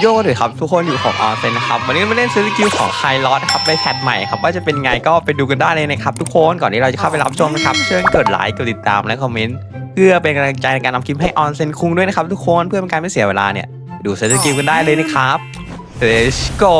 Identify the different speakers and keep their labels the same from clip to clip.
Speaker 1: โย่เลยครับทุกคนอยู่ของออนเซนนะครับวันนี้มาเล่นซื้อสกิลของไคลอสครับในแพทใหม่ครับว่าจะเป็นไงก็ไปดูกันได้เลยนะครับทุกคนก่อนที่เราจะเข้าไปรับชมนะครับเชิญกดไลค์กดติดตามและคอมเมนต์เพื่อเป็นกำลังใจในการทำคลิปให้ออนเซนคุงด้วยนะครับทุกคนเพื่อเป็นการไม่เสียเวลาเนี่ยดูซื้อสกิลกันได้เลยนะครับ let's go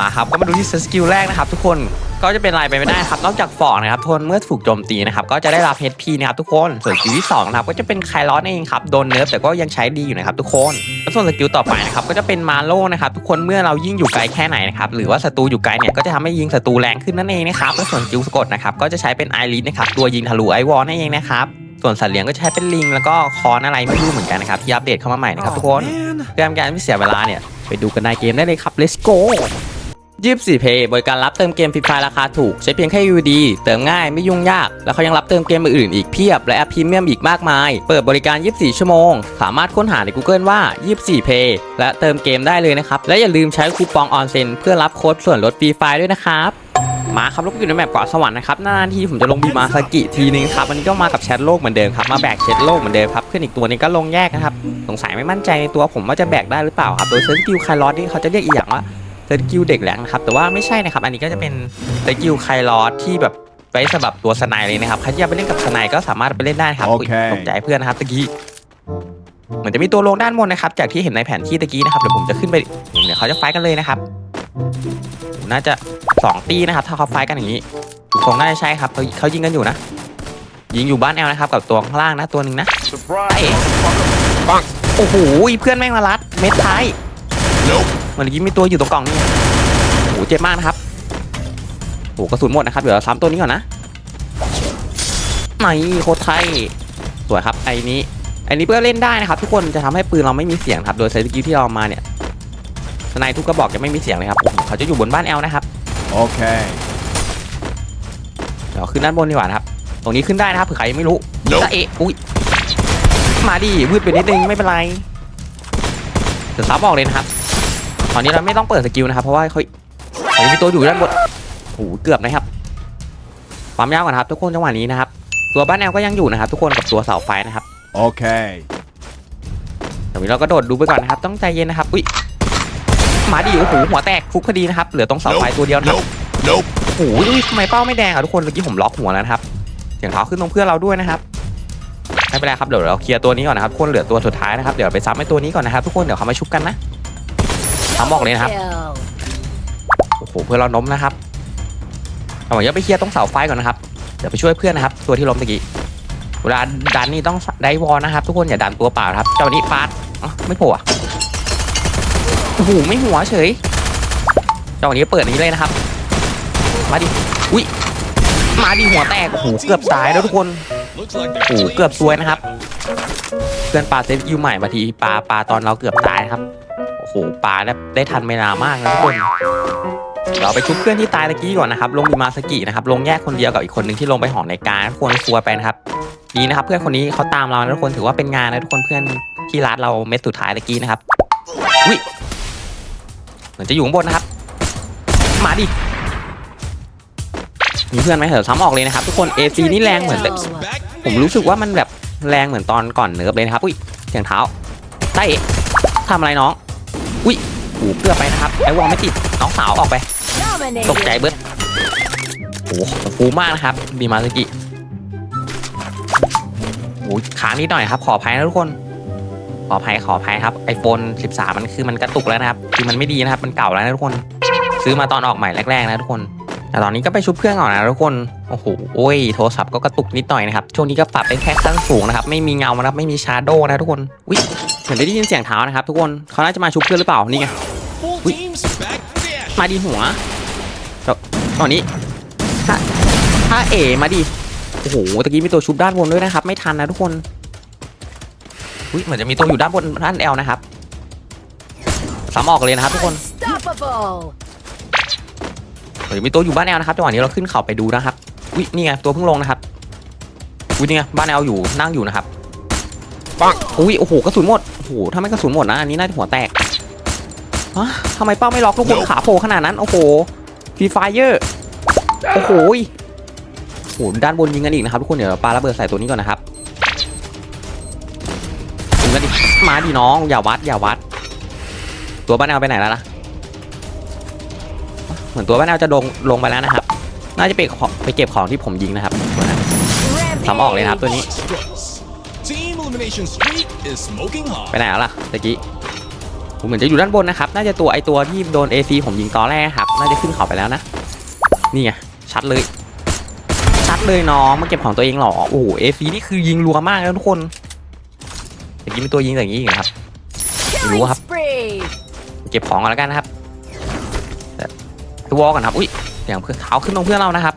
Speaker 1: มาครับก็มาดูที่สกิลแรกนะครับทุกคนก็จะเป็นอะไรไปไม่ได้ครับนอกจากฟอกนะครับทนเมื่อถูกโจมตีนะครับก็จะได้รับ HP นะครับทุกคนส่วนสกิลที่สองนะครับก็จะเป็นไคลอสเองครับโดนเนิร์ฟแต่ก็ยังใช้ดีอยู่นะครับทุกคนแล้วส่วนสกิลต่อไปนะครับก็จะเป็นมาโลนะครับทุกคนเมื่อเรายิ่งอยู่ไกลแค่ไหนนะครับหรือว่าศัตรูอยู่ไกลเนี่ยก็จะทำให้ยิงศัตรูแรงขึ้นนั่นเองนะครับแล้วส่วนสกิลสะกดนะครับก็จะใช้เป็นไอริสนะครับตัวยิงทะลุไอวอลนั่นเองนะครับส่วนสัตว์เลี้ยงก็ใช้เป็นลิงแล้วก็คอนอะไรไม่รู้เหมือนกันนะครับที่อัปเดตเข้ามาใหม่นะครับทุกคนเพื่อการไม่เสียเวลาเนี่ยไปดูกันในเกมได้เลยครับ let's go 24 Pay บริการรับเติมเกมฟรีไฟราคาถูก ใช้เพียงแค่ UD เติมง่ายไม่ยุ่งยาก แล้วเขายังรับเติมเกมอื่นอีกเพียบ และแอปพรีเมียมอีกมากมาย เปิดบริการ 24 ชั่วโมง สามารถค้นหาใน Google ว่า 24 Pay และเติมเกมได้เลยนะครับ และอย่าลืมใช้คูปองออนเซนเพื่อรับโค้ดส่วนลดฟรีไฟด้วยนะครับมาครับลูกอยู่ในแมปเกาะสวรรค์นะครับนานๆทีผมจะลงบีมาสกิทีนึงครับวันนี้ก็มากับแชทโลกเหมือนเดิมครับมาแบกแชทโลกเหมือนเดิมครับเพื่อนอีกตัวนี้ก็ลงแยกนะครับสงสัยไม่มั่นใจในตัวผมว่าจะแบกได้หรือเปล่าครับโดยเซอร์กิลไคลอสนี่เขาจะเรียกอีกอย่างว่า เซอร์กิลเด็กแหลงนะครับแต่ว่าไม่ใช่นะครับ อันนี้ก็จะเป็นเซอร์กิลไคลอสที่แบบไว้สำหรับตัวสไนเลยนะครับใครที่อยากไปเล่นกับสไนก็สามารถไปเล่นได้ครับ
Speaker 2: โอเค
Speaker 1: ยตกใจเพื่อนนะครับตะกี้เหมือนจะมีตัวลงด้านบนนะครับ จากที่เห็นในแผนที่ตะกี้นะครับเดี๋ยวผมจะขึ้นไปเดี๋ยวเขาจะไฟท์กันเลยนะครับ น่าจะสองตีนะครับ ถ้าเขาไฟท์กันอย่างนี้คงน่าจะใช่ครับเขาเขายิงกันอยู่นะ ยิงอยู่บ้านแอลนะครับ กับตัวข้างล่างนะตัวหนึ่งนะ
Speaker 2: Surprise!
Speaker 1: ไอ้ปังโอ้โหเพื่อนแม่งมารัดเม็ดท้าย
Speaker 2: Nope.
Speaker 1: เห มือนกี้มีตัวอยู่ตรงกล่องนี่โอ้โหเจ็บมากนะครับโอ้โหกระสุนหมดนะครับ เดี๋ยวเราซ้ำตัวนี้ก่อนนะไม่โคตรไทยสวยครับไอ้นี้ไอ้นี้เพื่อเล่นได้นะครับทุกคนจะทำให้ปืนเราไม่มีเสียงครับ โดยใช้สกิลที่เราเอามาเนี่ยสไนทุกกระบอกจะไม่มีเสียงเลยครับเขาจะอยู่บนบ้านแอลนะครับ
Speaker 2: Okay.
Speaker 1: เดี๋ยวขึ้นด้านบนดีกว่านะครับ ตรงนี้ขึ้นได้นะครับเผื่อใครยังไม่รู้
Speaker 2: Nope
Speaker 1: จะเอะอุ้ยมาดิวืดไปนิดนึงไม่เป็นไรเดี๋ยวซับออกเลยนะครับ ตอนนี้เราไม่ต้องเปิดสกิลนะครับ เพราะว่าเขาเขามีตัวอยู่ด้านบนโอ้โหเกือบนะครับความยาวก่อนนะครับ ทุกคนจังหวะนี้นะครับ ตัวบ้านแอลก็ยังอยู่นะครับ ทุกคนกับตัวเสาไฟนะครับ
Speaker 2: Okay.
Speaker 1: เดี๋ยวนี้เราก็โดดดูไปก่อนนะครับ ต้องใจเย็นนะครับอุ้ยมาดิโอ้โหหัวแตกฟุกพอดีนะครับ เหลือตรงเสาไฟตัวเดียวนะครับ
Speaker 2: Nope. Nope.
Speaker 1: โอ้โหทำไมเป้าไม่แดงอะทุกคนเมื่อกี้ผมล็อกหัวแล้วนะครับเสียงเท้าขึ้นตรงเพื่อนเราด้วยนะครับไม่เป็นไรครับเดี๋ยวเราเคลียร์ตัวนี้ก่อนนะครับทุกคนเหลือตัวสุดท้ายนะครับเดี๋ยวไปซ้ำไอ้ตัวนี้ก่อนนะครับทุกคนเดี๋ยวเขามาชุบกันนะ ซ้ำบอกเลยนะครับ โอ้โห เพื่อนเราล้มนะครับเอาผมจะไปเคลียร์ตรงเสาไฟก่อนนะครับ เดี๋ยวไปช่วยเพื่อนนะครับ ตัวที่ล้มตะกี้ เวลาดันนี่ต้องได้วอลนะครับ ทุกคนอย่าดันตัวเปล่าครับ เจ้านี้ปาดอ๋อไม่โผล่โอ้โห ไม่หัวเฉย เจ้านี้เปิดนี้เลยนะครับ มาดิ อุ้ย มาดิหัวแตก โอ้โห เกือบตายแล้วทุกคน โอ้โห เกือบซวยนะครับ เพื่อนปลาเซฟยูใหม่บาทีปลาปลาตอนเราเกือบตายครับ ปลาได้ได้ทันเวลามากนะทุกคนเราไปชุบเพื่อนที่ตายตะกี้ก่อนนะครับ ลงมีมาสกินะครับ ลงแยกคนเดียวกับอีกคนนึงที่ลงไปหอในการทุกคนซวยไปนะครับ ดีนะครับ เพื่อนคนนี้เขาตามเรานะทุกคนถือว่าเป็นงานนะทุกคนเพื่อนที่รัดเราเม็ดสุดท้ายตะกี้นะครับ อุ้ย เหมือนจะอยู่ข้างบนนะครับ มาดิ มีเพื่อนไหมเถอะซ้ำออกเลยนะครับ ทุกคน AC นี่แรงเหมือนแบบผมรู้สึกว่ามันแบบแรงเหมือนตอนก่อนเนิร์ฟเลยนะครับ อุ้ยเสียงเท้าใต้ทำอะไรน้อง อุ้ยหูเกือไปนะครับ ไอวอลไม่ติด น้องสาวออกไป ตกใจเบิร์ดโอ้โหฟูมากนะครับ บีมาสกิโอ้ค้างนิดหน่อยครับ ขออภัยนะทุกคน ขออภัยขออภัยครับ iPhone 13 มันคือมันกระตุกแล้วนะครับ คือมันไม่ดีนะครับ มันเก่าแล้วนะทุกคน ซื้อมาตอนออกใหม่แรกๆนะทุกคนแต่ตอนนี้ก็ไปชุบเครื่องก่อนนะทุกคน โอ้โหโอ้ย โทรศัพท์ก็กระตุกนิดหน่อยนะครับ ช่วงนี้ก็ปรับเป็นแค่ขั้นสูงนะครับ ไม่มีเงานะครับ ไม่มีชาร์โดนะทุกคนวิ เหมือนได้ยินเสียงเท้านะครับทุกคนเขาน่าจะมาชุบเพื่อนหรือเปล่านี่ไง
Speaker 2: Full
Speaker 1: Wait.
Speaker 2: teams back. Dash.
Speaker 1: มาดีหัวตตอนนี้ถ้าถ้าเอมาดิโอ้โหตะกี้มีตัวชุบด้านบนด้วยนะครับ ไม่ทันนะทุกคนอุ้ยเหมือนจะมีตัวอยู่ด้านบนด้านแอลนะครับสามออกเลยนะครับทุกคน
Speaker 3: Unstoppable.
Speaker 1: เดี๋ยวมีตัวอยู่บ้านแอลนะครับจังหวะนี้เราขึ้นเขาไปดูนะครับอุ้ยนี่ไงตัวเพิ่งลงนะครับอุ้ยนี่ไงบ้านแอลอยู่นั่งอยู่นะครับปังอุ้ยโอ้โหกระสุนหมด โอ้โหถ้าไม่กระสุนหมดนะอันนี้น่าจะหัวแตกฮะทำไมเป้าไม่ล็อกทุกคนขาโผล่ขนาดนั้น โอ้โหฟรีไฟเยอร์โอ้โหโอ้โหด้านบนยิงกันอีกนะครับทุกคนเดี๋ยวเราปาระเบิดใส่ตัวนี้ก่อนนะครับยิงกันดิมาดิน้องอย่าวัดอย่าวัด ตัวบ้านแอลไปไหนแล้วล่ะเหมือนตัวบ้านแอลจะลงลงไปแล้วนะครับ น่าจะไปไปเก็บของที่ผมยิงนะครับทำออกเลยนะครับตัวนี้
Speaker 2: Elimination Streak is smoking hot.
Speaker 1: ไปไหนแล้วล่ะตะกี้ผมเหมือนจะอยู่ด้านบนนะครับ น่าจะตัวไอตัวที่โดน AC ผมยิงตอนแรกครับ น่าจะขึ้นเขาไปแล้วนะ นี่ไง ชัดเลย ชัดเลยน้อง มาเก็บของตัวเองเหรอ โอ้โห AC นี่คือยิงรัวมากแล้วทุกคนตะกี้มีตัวยิงอย่างนี้อีกนะครับไม่รู้ครับ เก็บของก่อนแล้วกันนะครับตัววอลก่อนครับ อุ้ยเสียงเพื่อนเท้าขึ้นตรงเพื่อนเรานะครับ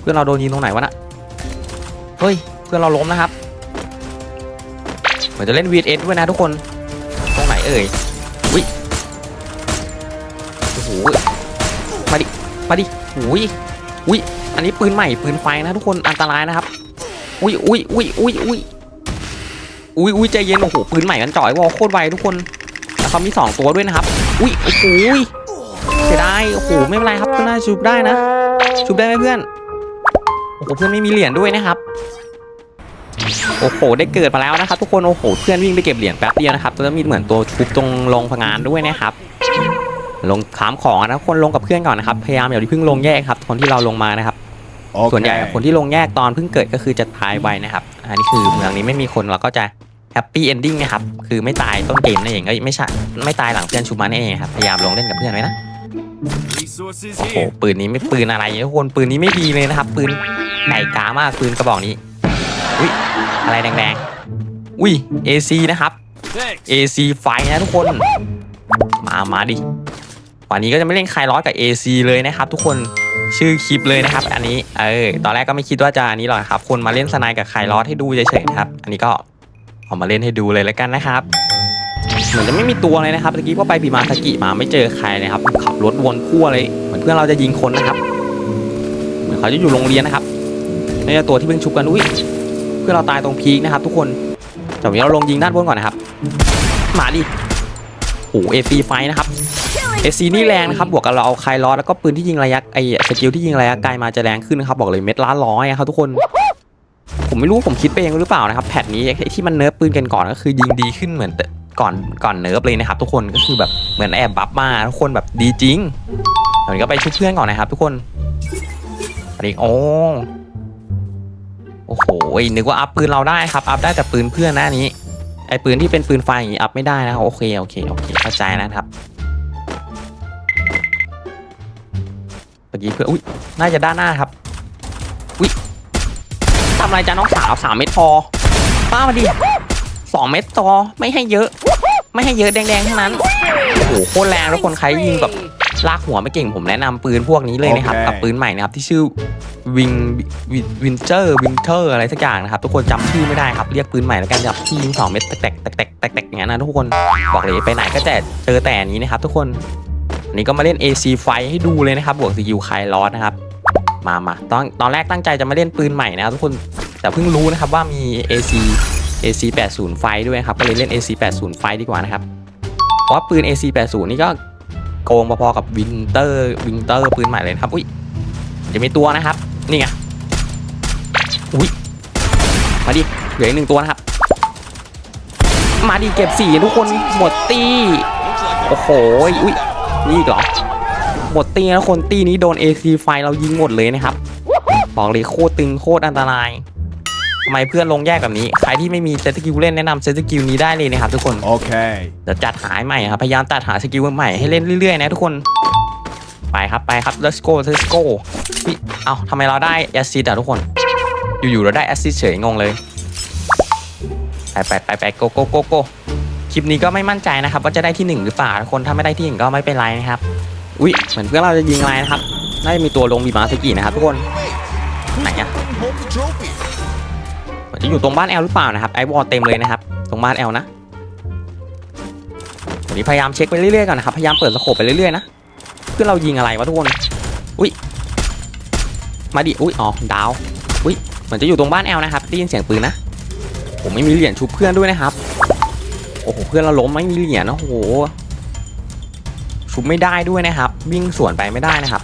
Speaker 1: เพื่อนเราโดนยิงตรงไหนวะน่ะเฮ้ย เพื่อนเราล้มนะครับ เหมือนจะเล่น VS ด้วยนะทุกคน ตรงไหนเอ่ยอุ้ยโอ้โหมาดิ มาดิอุ้ยอุ้ยอันนี้ปืนใหม่ปืนไฟนะทุกคนอันตรายนะครับ อุ้ยอุ้ยอุ้ยอุ้ยอุ้ยอุ้ยอุ้ยใจเย็นโอ้โหปืนใหม่กันจ่อยวอลโคตรไวทุกคนแล้วเขามีสองตัวด้วยนะครับ อุ้ยโอ้โหเสียดายโอ้โหไม่เป็นไรครับเพื่อนน่าชุบได้นะชุบได้ไหมเพื่อนโอ้โหเพื่อนไม่มีเหรียญด้วยนะครับ โอ้โห ได้เกิดมาแล้วนะครับทุกคน โอ้โห เพื่อนวิ่งไปเก็บเหรียญแป๊บเดียวนะครับแล้วมีเหมือนตัวชุบตรงลงพงานด้วยนะครับ ลงขามของนะทุกคนลงกับเพื่อนก่อนนะครับ พยายามอย่าเพิ่งลงแยกครับ คนที่เราลงมานะครับ ส่วนใหญ่
Speaker 2: Okay.
Speaker 1: คนที่ลงแยกตอนเพิ่งเกิดก็คือจะตายไวนะครับ อันนี้คือเมืองนี้ไม่มีคนเราก็จะแฮปปี้เอนดิ้งนะครับ คือไม่ตายต้นเกมนั่นเองเอ้ยไม่ใช่ไม่ตายหลังเพื่อนชุบมานั่นเองครับ พยายามลงเล่นกับเพื่อนไว้นะ
Speaker 2: Resources
Speaker 1: โอ้โห
Speaker 2: here.
Speaker 1: ปืนนี้ไม่ปืนอะไรทุกคน ปืนนี้ไม่ดีเลยนะครับ ปืนไก่กามากปืนกระบอกนี้อุ้ย อะไรแดงๆ อุ้ย AC นะครับ AC ไฟนะทุกคน มามาดิวันนี้ก็จะไม่เล่นคลายร้อนกับ AC เลยนะครับ ทุกคนชื่อคลิปเลยนะครับ อันนี้เออตอนแรกก็ไม่คิดว่าจะอันนี้หรอกครับ คนมาเล่นสไนด์กับคลายร้อนให้ดูเฉยๆนะครับ อันนี้ก็เอามาเล่นให้ดูเลยแล้วกันนะครับเหมือนจะไม่มีตัวเลยนะครับเมื่อกี้ก็ไปปีมาสกิมาไม่เจอใครเลยครับขับรถวนทั่วเลยเหมือนเพื่อนเราจะยิงคนนะครับ เหมือนเขาจะอยู่โรงเรียนนะครับนี่ตัวที่เพิ่งชุบกันอุ้ย พื่อนเราตายตรงพีคนะครับทุกคนแต่วันนี้เราลงยิงด้านบนก่อนนะครับมาดิโอ้เอซีไฟนะครับเอซีนี่แรงนะครับบวกกับเราเอาไคลอสแล้วก็ปืนที่ยิงระยะไอสกิลที่ยิงระยะไกลมาจะแรงขึ้นนะครับบอกเลยเม็ดล้านร้อยอะครับทุกคนผมไม่รู้ผมคิดไปเองหรือเปล่านะครับแพทนี้ที่มันเนิร์ฟปืนกันก่อนก็คือยิงดีขึ้นเหมือนก่อนก่อนเนิร์ฟเลยนะครับทุกคนก็คือแบบเหมือนแอบบัฟมาทุกคนแบบดีจริงตอนนี้ก็ไปชุบเพื่อนก่อนนะครับทุกคนอันนี้โอ้ โอ้โหนึกว่าอัพปืนเราได้ครับ อัพได้แต่ปืนเพื่อนนะอันนี้ ไอ้ปืนที่เป็นปืนไฟอย่างนี้อัพไม่ได้นะครับโอเคโอเคโอเคเข้าใจนะครับเมื่อกี้เพื่ออุ้ยน่าจะด้านหน้าครับอุ้ยทำอะไรจ้าน้องสาวสามเม็ดพอป้ามาดิสองเม็ดพอไม่ให้เยอะ ไม่ให้เยอะแดงๆทั้งนั้นโอ้โหโคตรแรงแล้วคนใครยิงแบบ ลากหัวไม่เก่งผมแนะนำปืนพวกนี้เลยนะครับ
Speaker 2: โอเค
Speaker 1: กับปืนใหม่นะครับที่ชื่อวิงวินเจอร์วินเทอร์อะไรสักอย่างนะครับทุกคนจำชื่อไม่ได้ครับเรียกปืนใหม่แล้วกันครับที่ยิงสองเม็ดแตกๆแตกๆแตกๆอย่างนั้นนะทุกคนบอกเลยไปไหนก็แต่เจอแต่อันนี้นะครับทุกคนอันนี้ก็มาเล่น AC ไฟให้ดูเลยนะครับบวกสกิลไคลอสนะครับ มามาตอนตอนแรกตั้งใจจะมาเล่นปืนใหม่นะครับทุกคนแต่เพิ่งรู้นะครับว่ามี AC AC 80ไฟด้วยนะครับก็เลยเล่น AC 80ไฟดีกว่านะครับ เพราะว่าปืน AC 80นี่ก็ โกงพอๆกับวินเตอร์วินเตอร์ปืนใหม่เลยนะครับอุ้ยจะมีตัวนะครับ นี่ไงอุ้ยมาดิเหลืออีกหนึ่งตัวนะครับ มาดิเก็บสี่ทุกคนหมดตีโอ้โหอุ้ยนี่อีกเหรอหมดตีแล้วคนตีนี้โดน AC ไฟเรายิงหมดเลยนะครับบอกเลยโคตรตึงโคตรอันตราย ทำไมเพื่อนลงแยกแบบนี้ ใครที่ไม่มีเซตสกิลเล่นแนะนำเซตสกิลนี้ได้เลยนะครับทุกคน
Speaker 2: Okay.
Speaker 1: เดี๋ยวจัดหายใหม่ครับพยายามตัดหาสกิลใหม่ให้เล่นเรื่อยๆนะทุกคนไปครับไปครับ let's go let's go พี่เอ้าทำไมเราได้แอสซิสอะทุกคน อยู่ๆเราได้แอสซิสเฉยงงเลยไปไปไปไป go go go go คลิปนี้ก็ไม่มั่นใจนะครับ ว่าจะได้ที่หนึ่งหรือเปล่าทุกคนถ้าไม่ได้ที่หนึ่งก็ไม่เป็นไรนะครับอุ้ยเหมือนเพื่อนเราจะยิงอะไรนะครับน่าจะมีตัวลงบีมาสกินะครับทุกคนไหนอะ จะอยู่ตรงบ้านแอลหรือเปล่านะครับไอวอลเต็มเลยนะครับ ตรงบ้านแอลนะวันนี้พยายามเช็คไปเรื่อยๆก่อนนะครับ พยายามเปิดสโคปไปเรื่อยๆนะเพื่อเรายิงอะไรวะทุกคนอุ้ยมาดิอุ้ยอ๋อดาวอุ้ยเหมือนจะอยู่ตรงบ้านแอลนะครับได้ยินเสียงปืนนะผมไม่มีเหรียญชุบเพื่อนด้วยนะครับโอ้โหเพื่อนเราล้มไม่มีเหรียญนะโอ้โหชุบไม่ได้ด้วยนะครับ วิ่งสวนไปไม่ได้นะครับ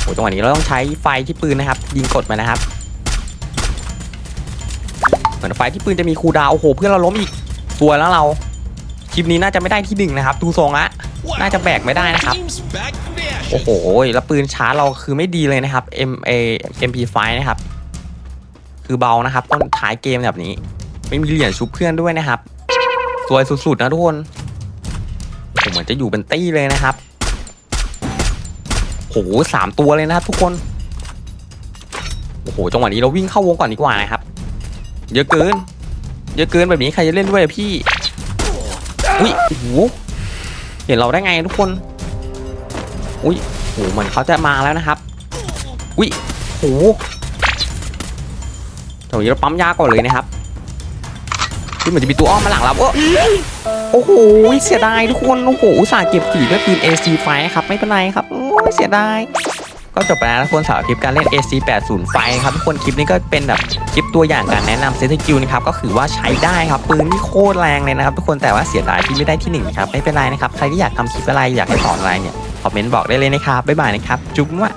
Speaker 1: โอ้จังหวะนี้เราต้องใช้ไฟที่ปืนนะครับ ยิงกดไปนะครับ เหมือนไฟที่ปืนจะมีคูดาวโอ้โหเพื่อนเราล้มอีกสวยแล้วเราคลิปนี้น่าจะไม่ได้ที่หนึ่งนะครับดูทรงละน่าจะแบกไม่ได้นะครับโอ้โหแล้วปืนช้าเราคือไม่ดีเลยนะครับ M A MP5 นะครับคือเบานะครับต้นท้ายเกมแบบนี้ ไม่มีเหรียญชุบเพื่อนด้วยนะครับสวยสุดๆนะทุกคนเหมือนจะอยู่เป็นตี้เลยนะครับโหสามตัวเลยนะครับทุกคนโอ้โหจังหวะนี้เราวิ่งเข้าวงก่อนดีกว่านะครับ เยอะเกิน เยอะเกินแบบนี้ใครจะเล่นด้วยพี่ อุ้ยโอ้โหเห็นเราได้ไงทุกคน อุ้ยโหเหมือนเขาจะมาแล้วนะครับ อุ้ยโหเดี๋ยวนี้เราปั๊มยาก่อนเลยนะครับคือเหมือนจะมีตัวอ้อมมาหลังเราเออโอ้โหเสียดายทุกคน โอ้โหอุตส่าห์เก็บสีด้วยปืน AC ไฟครับ ไม่เป็นไรครับ โอ้เสียดาย ก็จบไปแล้วทุกคนสำหรับคลิปการเล่น AC 80 ไฟครับทุกคนคลิปนี้ก็เป็นแบบคลิปตัวอย่างการแนะนำเซตกิลนะครับก็คือว่าใช้ได้ครับปืนที่โคตรแรงเลยนะครับทุกคนแต่ว่าเสียดายที่ไม่ได้ที่หนึ่งครับไม่เป็นไรนะครับใครที่อยากทำคลิปอะไรอยากให้สอนอะไรเนี่ยคอมเมนต์บอกได้เลยนะครับบ๊ายบายนะครับจุ๊บว่ะ